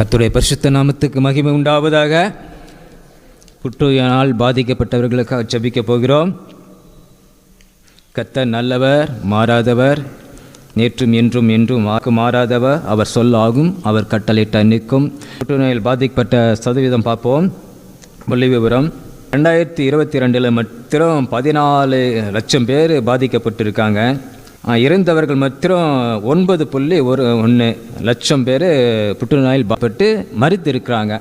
கத்துடைய பரிசுத்த நாமத்துக்கு மகிமை உண்டாவதாக. புற்றுநோயினால் பாதிக்கப்பட்டவர்களுக்காக ஜெபிக்க போகிறோம். கத்த நல்லவர் மாறாதவர் நேற்றும் என்றும் என்றும் வாக்கு மாறாதவர் அவர் சொல்லாகும் அவர் கட்டளையிட்ட நிற்கும். புற்றுநோயில் பாதிக்கப்பட்ட சதவீதம் பார்ப்போம். புள்ளி விவரம் ரெண்டாயிரத்தி இருபத்தி ரெண்டில் மாத்திரம் பதினாலு லட்சம் பேர் பாதிக்கப்பட்டிருக்காங்க. இறந்தவர்கள் மாத்திரம் ஒன்பது புள்ளி ஒரு ஒன்று லட்சம் பேர் புற்றுநோயில் பாதிப்பட்டு மறித்திருக்கிறாங்க.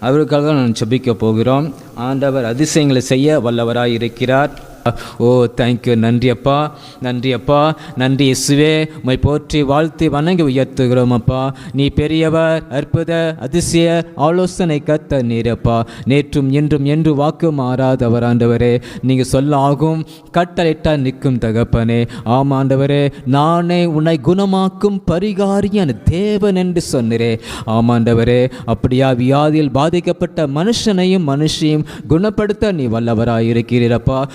அவருக்காக நான் செபிக்க போகிறோம். ஆண்டவர் அதிசயங்களை செய்ய வல்லவராக இருக்கிறார் Oh, ஓ தேங்க்யூ நன்றி அப்பா. நன்றி அப்பா. நன்றி இசுவே உமை போற்றி வாழ்த்து வணங்கி உயர்த்துகிறோம் அப்பா. நீ பெரியவர் அற்புத அதிசய ஆலோசனை கத்த நீரப்பா நேற்றும் இன்றும் என்று வாக்கு மாறாதவர் ஆண்டவரே. நீங்கள் சொல்ல ஆகும் கட்டளையிட்டா நிற்கும் தகப்பனே. ஆம் ஆண்டவரே நானே உன்னை குணமாக்கும் பரிகாரியான தேவன் என்று சொன்னரே ஆமாண்டவரே அப்படியா வியாதியில் பாதிக்கப்பட்ட மனுஷனையும் மனுஷியும் குணப்படுத்த நீ வல்லவராயிருக்கிறீரப்பா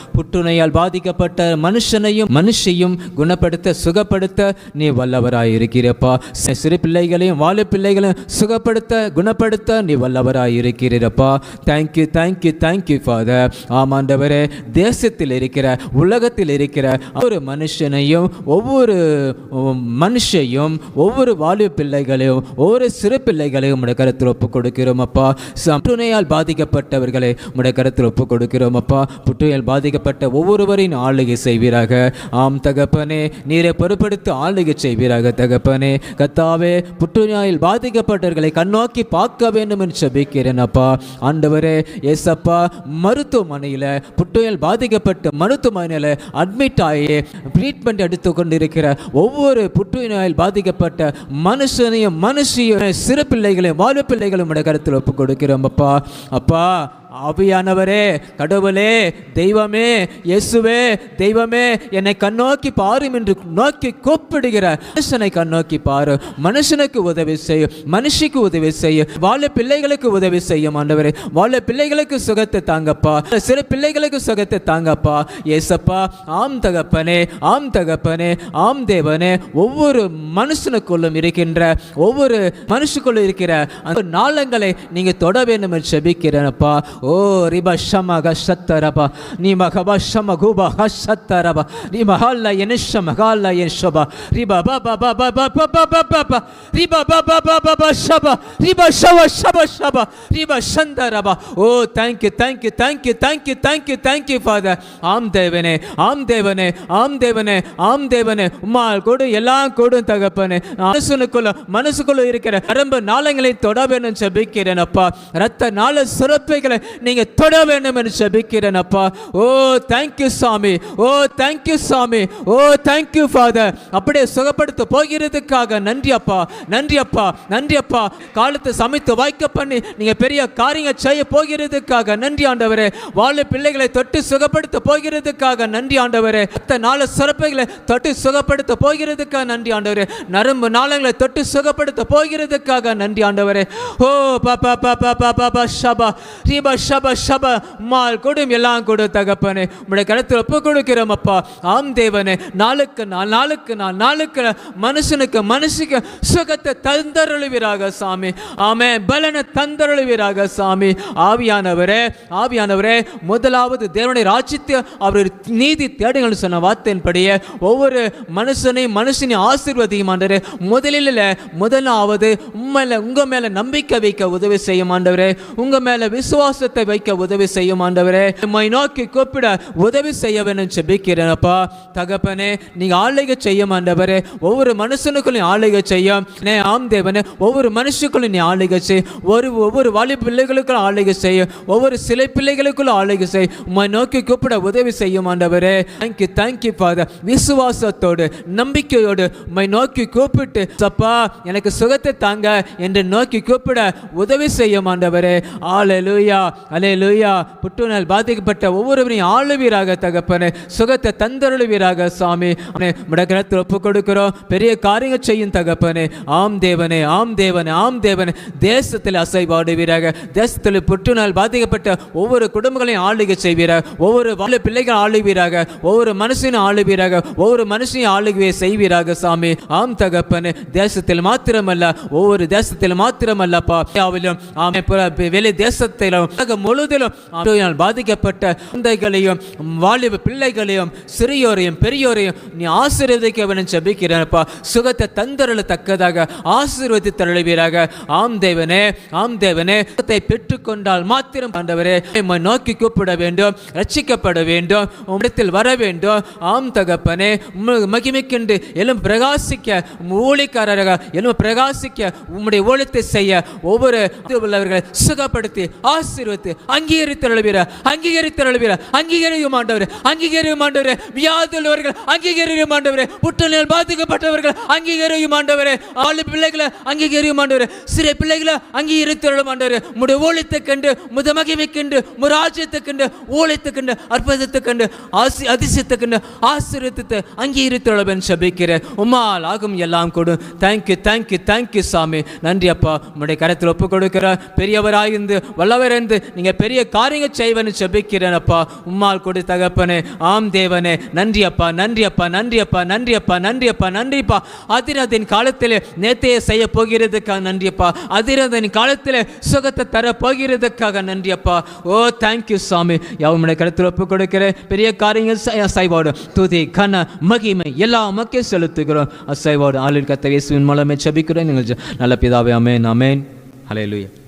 புற்றுநோயால் பாதிக்கப்பட்ட மனுஷனையும் மனுஷையும் குணப்படுத்த சுகப்படுத்த நீ வல்லவராய் இருக்கிறப்பா சிறு பிள்ளைகளையும் வாழ பிள்ளைகளையும் சுகப்படுத்த குணப்படுத்த நீ வல்லவராயிருக்கிறீரப்பா. Thank you thank you thank you father ஆமாண்டவரே தேசத்தில் இருக்கிற உலகத்தில் இருக்கிற ஒரு மனுஷனையும் ஒவ்வொரு மனுஷையும் ஒவ்வொரு வாலிப பிள்ளைகளையும் ஒவ்வொரு சிறு பிள்ளைகளையும் உடைய கருத்தில் ஒப்பு கொடுக்கிறோம் அப்பா புற்றுநோயால் பாதிக்கப்பட்டவர்களை உடைய கருத்தில் ஒப்பு கொடுக்கிறோம் அப்பா புற்றுநோயால் பாதிக்கப்பட்ட ஒவ்வொருவரின் ஆளுகை செய்வீராக. ஆம் தகப்பனே நீரை பொறுப்படுத்தி ஆளுகை செய்வீராக தகப்பனே. கத்தாவே புற்றுநோயில் பாதிக்கப்பட்டவர்களை கண்ணோக்கி பார்க்க வேண்டும் என்று செபிக்கிறேன் அப்பா. ஆண்டவரே ஏசப்பா மருத்துவமனையில் புற்றுநோயால் பாதிக்கப்பட்ட மருத்துவமனையில் அட்மிட் ஆகி ட்ரீட்மெண்ட் எடுத்து கொண்டிருக்கிற ஒவ்வொரு புற்றுநோயால் பாதிக்கப்பட்ட மனுஷனையும் மனுஷியும் சிறு பிள்ளைகளையும் வாழ்வு பிள்ளைகளும் கருத்தில் ஒப்பு கொடுக்கிறோம் அப்பா. அப்பா ஆவியானவரே கடவுளே தெய்வமே இயேசுவே தெய்வமே என்னை கண்ணோக்கி பாரும் என்று நோக்கி கூப்பிடுகிற மனுஷனை கண்ணோக்கி பாரு. மனுஷனுக்கு உதவி செய்யும் மனுஷிக்கு உதவி செய்யும் வாழ பிள்ளைகளுக்கு உதவி செய்யும் ஆண்டவரே. வாழ பிள்ளைகளுக்கு சுகத்தை தாங்கப்பா. சிறு பிள்ளைகளுக்கு சுகத்தை தாங்கப்பா. ஏசப்பா ஆம் தகப்பனே ஆம் தகப்பனே ஆம் தேவனே. ஒவ்வொரு மனுஷனுக்குள்ளும் இருக்கின்ற ஒவ்வொரு மனுஷனுக்குள்ளும் இருக்கிற அந்த நாளங்களை நீங்கள் தொட வேண்டும் என்று செபிக்கிறேனப்பா. ஓ ரிப ஷம கஷத்தரப நீ மகப ஷம குப ஹஷத்தரப நீ மஹால்ல எனிஷ மகால்ல என்ஷப ரிப பப பப பப பப பப ரிப பப பப பப ஷப ரிப ஷவ ஷப ஷப ரிப ஷந்தரப ஓ thank you thank thank you thank you thank you thank you thank you thank you father ஆம் தேவனே ஆம் தேவனே ஆம் தேவனே ஆம் தேவனே. உமா கொடு எல்லாம் கொடு தகப்பனே. மனசுனுக்குள்ள மனசுக்குள்ள இருக்கிற அரம்பு நாளங்களை தொட வேணும் ஜபிக்கிறேன் அப்பா. ரத்த நாள சுரப்பைகளை நீங்கள் தொட வேண்டும் என்று செபிக்கிறேன் அப்பா. ஓ தேங்க்யூ சாமி. ஓ தேங்க்யூ சாமி. ஓ தேங்க்யூ ஃபாதர் அப்படியே சுகப்படுத்த போகிறதுக்காக நன்றி அப்பா. நன்றி அப்பா. நன்றி அப்பா. காலத்தை சமைத்து வாய்க்க பண்ணி நீங்கள் பெரிய காரியங்கள் செய்ய போகிறதுக்காக நன்றி ஆண்டவரே. வாழ பிள்ளைகளை தொட்டு சுகப்படுத்த போகிறதுக்காக நன்றி ஆண்டவரே. ரத்த நாலு சிறப்புகளை தொட்டு சுகப்படுத்த போகிறதுக்காக நன்றி ஆண்டவரே. நரம்பு நாளங்களை தொட்டு சுகப்படுத்த போகிறதுக்காக நன்றி ஆண்டவரே. ஓ பாப்பா பாப்பா பாப்பா பா ஷபா. ரீபா ஷப ஷப மால் கொடும் எல்லாம் கொடு தகப்பனே. உங்களுடைய கருத்தில் ஒப்பு கொடுக்கிறோம் அப்பா. ஆம் தேவனே. நாளுக்கு நாள் நாளுக்கு நாள் நாளுக்கு மனுஷனுக்கு மனுஷுக்கு சுகத்தை தந்தருளுவீராக சாமி. ஆமே பலனை தந்தருளுவீராக சாமி. ஆவியானவரே ஆவியானவரே முதலாவது தேவனுடைய ராஜ்யத்தை அவர் நீதி தேடுங்கள் சொன்ன வார்த்தையின்படியே ஒவ்வொரு மனுஷனையும் மனுஷனையும் ஆசீர்வதியும் முதலில் முதலாவது உண்மையில உங்க மேல நம்பிக்கை வைக்க உதவி செய்யும் ஆண்டவரே. உங்க மேல விசுவாசத்தை வைக்க உதவி செய்யும் ஆண்டவரே. உம்மை நோக்கி கூப்பிட உதவி செய்ய வேணும் செபிக்கிறேனப்பா தகப்பனே நீ ஆளுகை செய்யும் ஆண்டவரே. ஒவ்வொரு மனுஷனுக்கும் ஆளுகை செய்யும். நே ஆம் தேவனே ஒவ்வொரு மனுஷனுக்கும் நீ ஆளுகை செய். ஒரு ஒவ்வொரு வாலி பிள்ளைகளுக்கும் ஆளுகை செய்யும் ஒவ்வொரு சிலை பிள்ளைகளுக்குள்ள ஆளுகை செய். உம்மை நோக்கி கூப்பிட உதவி செய்யும் ஆண்டவரே. தேங்க்யூ தேங்க்யூ ஃபாதர் விசுவாசத்தோடு நம்பிக்கையோடு உம்மை நோக்கி கூப்பிட்டு சப்பா எனக்கு சுகத்தை தாங்க என்று நோக்கி கூப்பிட உதவி செய்யும் ஆண்டவரே. ஆலலூயா அலே லூயா புற்றுநோயால் பாதிக்கப்பட்ட ஒவ்வொருவரையும் ஆளுவீராக தகப்பனே. சுகத்தை தந்தருளுவீராக சாமி. முடக்கணத்தில் ஒப்பு கொடுக்கிறோம் பெரிய காரியங்கள் செய்யும் தகப்பனே. ஆம் தேவனே ஆம் தேவனே ஆம் தேவனே. தேசத்தில் அசைவாடுவீராக. தேசத்தில் புற்றுநோயால் பாதிக்கப்பட்ட ஒவ்வொரு குடும்பங்களையும் ஆளுகை செய்வீராக. ஒவ்வொரு வாழ பிள்ளைகள் ஆளுவீராக. ஒவ்வொரு மனுஷனும் ஆளுவீராக. ஒவ்வொரு மனுஷனையும் ஆளுகையை செய்வீராக சாமி. ஆம் தகப்பனே. தேசத்தில் மாத்திரமல்ல. ஒவ்வொரு தேசத்தில் மாத்திரமல்லப்பா. இந்தியாவிலும் ஆமை வெளி தேசத்திலும் உலகம் முழுவதிலும் பாதிக்கப்பட்ட குழந்தைகளையும் வாலிப பிள்ளைகளையும் சிறியோரையும் பெரியோரையும் நீ ஆசீர்வதிக்க வேணும் ஜபிக்கிறப்பா சுகத்தை தந்தருளத்தக்கதாக ஆசீர்வதி தருளவீராக. ஆம் தேவனே ஆம் தேவனே சுகத்தை பெற்றுக்கொண்டால் மாத்திரம் ஆண்டவரே உம்மை நோக்கி கூப்பிட வேண்டும் ரட்சிக்கப்பட வேண்டும் உம்மிடத்தில் வர வேண்டும். ஆம் தகப்பனே உம்மை மகிமைக்கென்று எலும் பிரகாசிக்க ஊழிக்காரராக எலும் பிரகாசிக்க உம்முடைய ஊழியத்தை செய்ய ஒவ்வொரு உள்ளவர்களை சுகப்படுத்தி ஆசீர்வத்து அங்கீகரித்தருளுவீர அங்கீகரித்தருளுவீர அங்கீகரியும் ஆண்டவர் அங்கீகரியும் ஆண்டவரே. வியாதியுள்ளவர்கள் அங்கீகரியும் ஆண்டவரே. புற்றுநோய் பாதிக்கப்பட்டவர்கள் அங்கீகரியும் ஆண்டவரே. ஆளு பிள்ளைகளை அங்கீகரியும் ஆண்டவரே. சிறு பிள்ளைகளை அங்கீகரித்தருளும் ஆண்டவரே. உம்முடைய ஊழியத்தை கண்டு முத மகிமை கண்டு முராஜ்யத்தை கண்டு ஊழியத்தை கண்டு அற்புதத்தை கண்டு ஆசி அதிசயத்தை கண்டு ஆசீர்வத்தை அங்கீகரித்தருளும் சபிக்கிறேன். உமால் ஆகும் எல்லாம் கொடு. தேங்க்யூ தேங்க்யூ தேங்க்யூ சாமி. நன்றி அப்பா. உடைய கரத்தில் ஒப்பு கொடுக்கிற பெரியவராயிருந்து வல்லவரிருந்து நீங்கள் பெரிய காரியங்கள் செய்வன்னு செபிக்கிறேன் அப்பா உம்மால் கொடு தகப்பனே. ஆம் தேவனே. நன்றி அப்பா நன்றி அப்பா நன்றி அப்பா நன்றி அப்பா நன்றி அப்பா நன்றிப்பா. அதிரதின் காலத்தில் நேத்தையே செய்ய போகிறதுக்காக நன்றியப்பா. அதிரதின் காலத்தில் சுகத்தை தர போகிறதுக்காக நன்றியப்பா. ஓ தேங்க்யூ சாமி. யாவுடைய கருத்தில் ஒப்பு கொடுக்கிற பெரிய காரியங்கள் அசைவாடு. துதி கன மகிமை எல்லா மக்கள் செலுத்துகிறோம். அசைவாடு. ஆளில் கத்த இயேசுவின் மூலமே செபிக்கிறோம் நீங்கள் நல்ல பிதாவே அமேன் அமேன் ஹalleluya